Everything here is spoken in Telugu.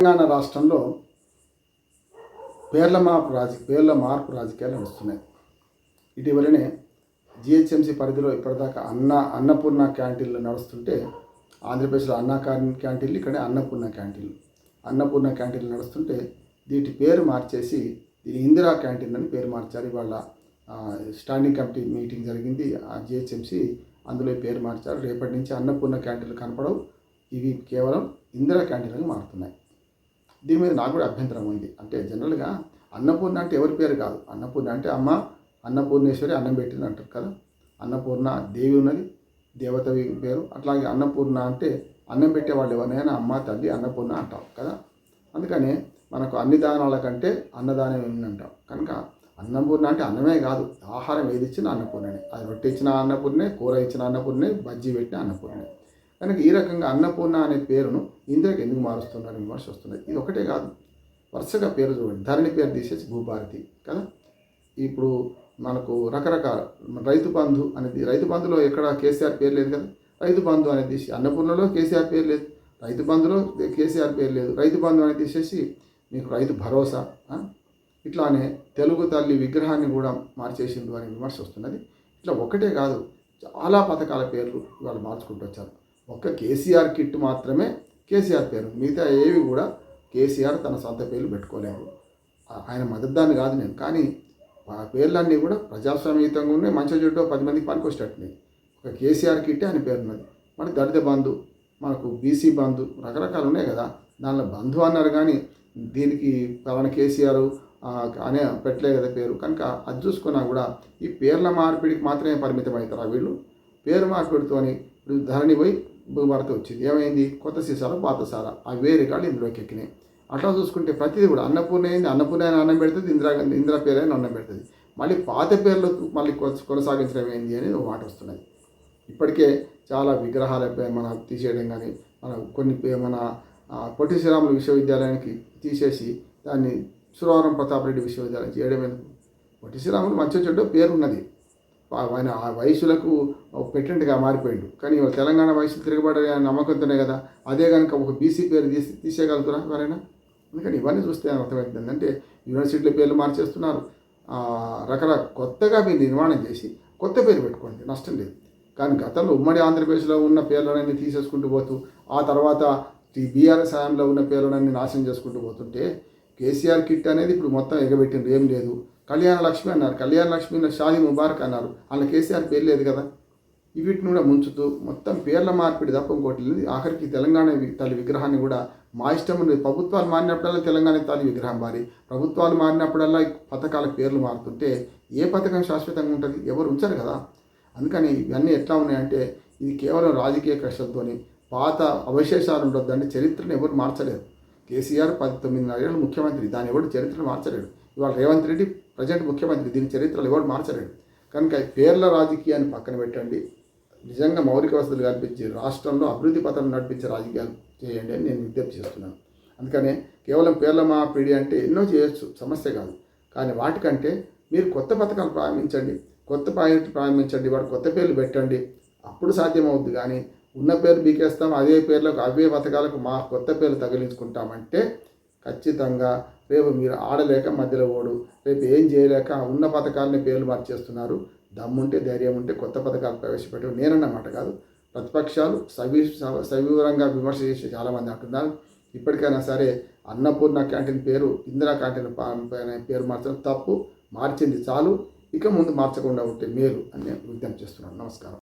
తెలంగాణ రాష్ట్రంలో పేర్ల మార్పు రాజ పేర్ల మార్పు రాజకీయాలు నడుస్తున్నాయి. ఇటీవలనే జిహెచ్ఎంసీ పరిధిలో ఇప్పటిదాకా అన్న అన్నపూర్ణ క్యాంటీన్లు నడుస్తుంటే ఆంధ్రప్రదేశ్లో అన్న క్యాంటీన్లు ఇక్కడే అన్నపూర్ణ క్యాంటీన్లు. అన్నపూర్ణ క్యాంటీన్లు నడుస్తుంటే దీటి పేరు మార్చేసి దీని ఇందిరా క్యాంటీన్ అని పేరు మార్చారు. ఇవాళ స్టాండింగ్ కమిటీ మీటింగ్ జరిగింది. ఆ జిహెచ్ఎంసీ అందులో పేరు మార్చారు. రేపటి నుంచి అన్నపూర్ణ క్యాంటీన్లు కనపడవు. ఇవి కేవలం ఇందిరా క్యాంటీన్లుగా మారుతున్నాయి. దీని మీద నాకు కూడా అభ్యంతరం ఉంది. అంటే జనరల్గా అన్నపూర్ణ అంటే ఎవరి పేరు కాదు. అన్నపూర్ణ అంటే అమ్మ అన్నపూర్ణేశ్వరి అన్నం పెట్టింది అంటారు కదా. అన్నపూర్ణ దేవి ఉన్నది దేవత పేరు. అట్లాగే అన్నపూర్ణ అంటే అన్నం పెట్టే వాళ్ళు ఎవరైనా అమ్మ తల్లి అన్నపూర్ణ అంటాం కదా. అందుకని మనకు అన్ని దానాల కంటే అన్నదానం ఏమి అంటాం కనుక అన్నపూర్ణ అంటే అన్నమే కాదు. ఆహారం ఏది ఇచ్చినా అన్నపూర్ణనే. అది రొట్టె ఇచ్చిన అన్నపూర్ణే కూర ఇచ్చిన అన్నపూర్ణే బజ్జీ పెట్టిన అన్నపూర్ణే కనుక ఈ రకంగా అన్నపూర్ణ అనే పేరును ఇందిరాకి ఎందుకు మారుస్తున్నారు విమర్శ వస్తున్నది ఇది ఒకటే కాదు. వరుసగా పేరు చూడండి. ధరణి పేరు తీసేసి భూభారతి కదా? ఇప్పుడు మనకు రకరకాల రైతు బంధు అనేది రైతు బంధులో ఎక్కడ కేసీఆర్ పేరు లేదు కదా? రైతు బంధు అనేది తీసి అన్నపూర్ణలో కేసీఆర్ పేరు లేదు. రైతు బంధులో కేసీఆర్ పేరు లేదు. రైతు బంధు అనేది తీసేసి మీకు రైతు భరోసా ఇట్లానే తెలుగు తల్లి విగ్రహాన్ని కూడా మార్చేసింది అని విమర్శ వస్తున్నది. ఇట్లా ఒకటే కాదు. చాలా పథకాల పేర్లు ఇవాళ మార్చుకుంటూ వచ్చారు. ఒక్క కేసీఆర్ కిట్ మాత్రమే కేసీఆర్ పేరు. మిగతా ఏవి కూడా కేసీఆర్ తన సొంత పేర్లు పెట్టుకోలేరు ఆయన మద్దతుదాన్ని కాదు నేను. కానీ ఆ పేర్లన్నీ కూడా ప్రజాస్వామ్యయుతంగా ఉన్నాయి. మంచి చెడ్డ పది మందికి పనికొచ్చేటట్టున్నాయి. ఒక కేసీఆర్ కిట్టే ఆయన పేరు ఉన్నది. మన దళిత బంధు మనకు బీసీ బంధు రకరకాలు ఉన్నాయి కదా. దానిలో బంధు అన్నారు కానీ దీనికి పలానా కేసీఆర్ అనే పెట్టలే కదా పేరు. కనుక అది చూసుకున్నా కూడా ఈ పేర్ల మార్పిడికి మాత్రమే పరిమితం అవుతారా వీళ్ళు? పేరు మార్పిడితోని ధరణి పోయి వార్త వచ్చింది. ఏమైంది? కొత్త సీసాలు పాత సారా. అవి వేరే కాళ్ళు ఇందులోకి ఎక్కినాయి. అట్లా చూసుకుంటే ప్రతిదీ కూడా అన్నపూర్ణ అయింది అన్నపూర్ణ అయిన అన్నం పెడుతుంది ఇందిరా ఇందిరా పేరు అయిన అన్నం పెడుతుంది. మళ్ళీ పాత పేర్లు మళ్ళీ కొనసాగించడం ఏంది అనేది ఒక మాట వస్తున్నది. ఇప్పటికే చాలా విగ్రహాల మన తీసేయడం కానీ మన కొన్ని పే- మన పొట్టి శ్రీరాములు విశ్వవిద్యాలయానికి తీసేసి దాన్ని సురవరం ప్రతాప్ రెడ్డి విశ్వవిద్యాలయం చేయడం ఎందుకు? పొట్టి శ్రీరాములు మంచి చెడ్డ పేరు ఉన్నది ఆయన ఆ వయసులకు పెట్టినట్టుగా మారిపోయిండు. కానీ ఇవాళ తెలంగాణ వయసు తిరగబడే నమ్మకంతోనే కదా అదే కనుక ఒక బీసీ పేరు తీసి తీసేయగలుగుతారా ఎవరైనా? అందుకని ఇవన్నీ చూస్తే అర్థమవుతుంది అంటే యూనివర్సిటీల పేర్లు మార్చేస్తున్నారు. రకరకాల కొత్తగా మీరు నిర్మాణం చేసి కొత్త పేరు పెట్టుకోండి నష్టం లేదు. కానీ గతంలో ఉమ్మడి ఆంధ్రప్రదేశ్లో ఉన్న పేర్లనన్నీ తీసేసుకుంటూ పోతూ ఆ తర్వాత ఈ బీఆర్ఎస్ హయాంలో ఉన్న పేర్లనన్నీ నాశనం చేసుకుంటూ పోతుంటే కేసీఆర్ కిట్ అనేది ఇప్పుడు మొత్తం ఎగబెట్టిండ్రు ఏం లేదు. కళ్యాణ లక్ష్మి అన్నారు. కళ్యాణ లక్ష్మి షాహీ ముబారక్ అన్నారు. అందులో కేసీఆర్ పేరు లేదు కదా. వీటిని కూడా ముంచుతూ మొత్తం పేర్ల మార్పిడి తప్ప ఇంకోటి లేదు. ఆఖరికి తెలంగాణ తల్లి విగ్రహాన్ని కూడా మా ఇష్టం ఉండేది ప్రభుత్వాలు మారినప్పుడల్లా తెలంగాణ తల్లి విగ్రహం మారి ప్రభుత్వాలు మారినప్పుడల్లా ఈ పథకాల పేర్లు మారుతుంటే ఏ పథకం శాశ్వతంగా ఉంటుంది? ఎవరు ఉంచరు కదా. అందుకని ఇవన్నీ ఎట్లా ఉన్నాయంటే ఇది కేవలం రాజకీయ కష్టంతోని పాత అవశేషాలు ఉండొద్దంటే చరిత్రను ఎవరు మార్చలేరు. కేసీఆర్ పది తొమ్మిది నెలలు ముఖ్యమంత్రి. దాని ఎవరు చరిత్రను మార్చలేడు. ఇవాళ రేవంత్ రెడ్డి ప్రజెంట్ ముఖ్యమంత్రి దీని చరిత్రలు ఎవరు మార్చలేడు కనుక పేర్ల రాజకీయాన్ని పక్కన పెట్టండి. నిజంగా మౌలిక వసతులు కల్పించి రాష్ట్రంలో అభివృద్ధి పథం నడిపించే రాజకీయాలు చేయండి అని నేను విజ్ఞప్తి చేస్తున్నాను. అందుకనే కేవలం పేర్ల మార్పిడి అంటే ఎన్నో చేయొచ్చు సమస్య కాదు. కానీ వాటికంటే మీరు కొత్త పథకాలు ప్రారంభించండి. కొత్త ప్రాజెక్టు ప్రారంభించండి వాడు కొత్త పేర్లు పెట్టండి. అప్పుడు సాధ్యమవుద్ది. కానీ ఉన్న పేరు బీకేస్తాం అదే పేర్లకు అవే పథకాలకు మా కొత్త పేర్లు తగిలించుకుంటామంటే ఖచ్చితంగా రేపు మీరు ఆడలేక మధ్యలో ఓడు. రేపు ఏం చేయలేక ఉన్న పథకాలని పేర్లు మార్చేస్తున్నారు. దమ్ముంటే ధైర్యం ఉంటే కొత్త పథకాలు ప్రవేశపెట్టు నేనన్నమాట కాదు. ప్రతిపక్షాలు సవి సవివరంగా విమర్శ చేసి చాలామంది అంటున్నారు. ఇప్పటికైనా సరే అన్నపూర్ణ క్యాంటీన్ పేరు ఇందిరా క్యాంటీన్ పేరు మార్చడం తప్పు. మార్చింది చాలు. ఇక ముందు మార్చకుండా ఉంటే మేలు అని నేను విజ్ఞప్తి చేస్తున్నాను. నమస్కారం.